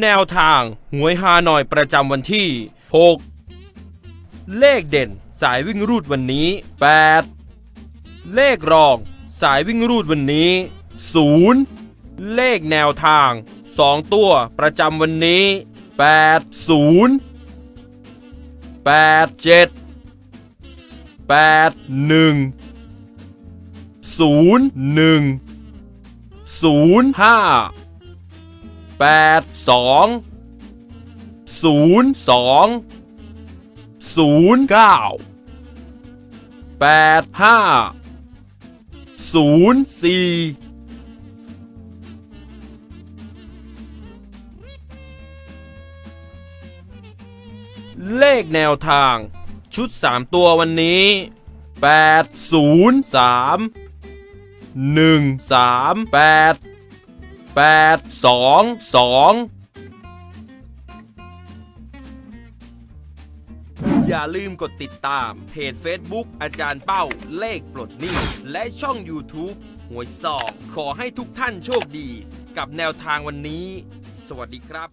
แนวทางหวยฮานอยประจำวันที่ 6 เลขเด่นสายวิ่งรูดวันนี้ 8 เลขรองสายวิ่งรูดวันนี้ 0 เลขแนวทาง 2 ตัวประจำวันนี้ 80 87 81 01 05 8 0 8 7 8 1 0 1 0 5 8 2 0 2 0 9 8 5 0 4เลขแนวทาง ชุด 3 ตัววันนี้ 8 0 3 1 3 8 8 2 2อย่าลืมกดติดตามเพจ Facebook อาจารย์เป้าเลขปลดหนี้ และช่อง YouTube หวยสอบขอให้ทุกท่านโชคดี กับแนวทางวันนี้ สวัสดีครับ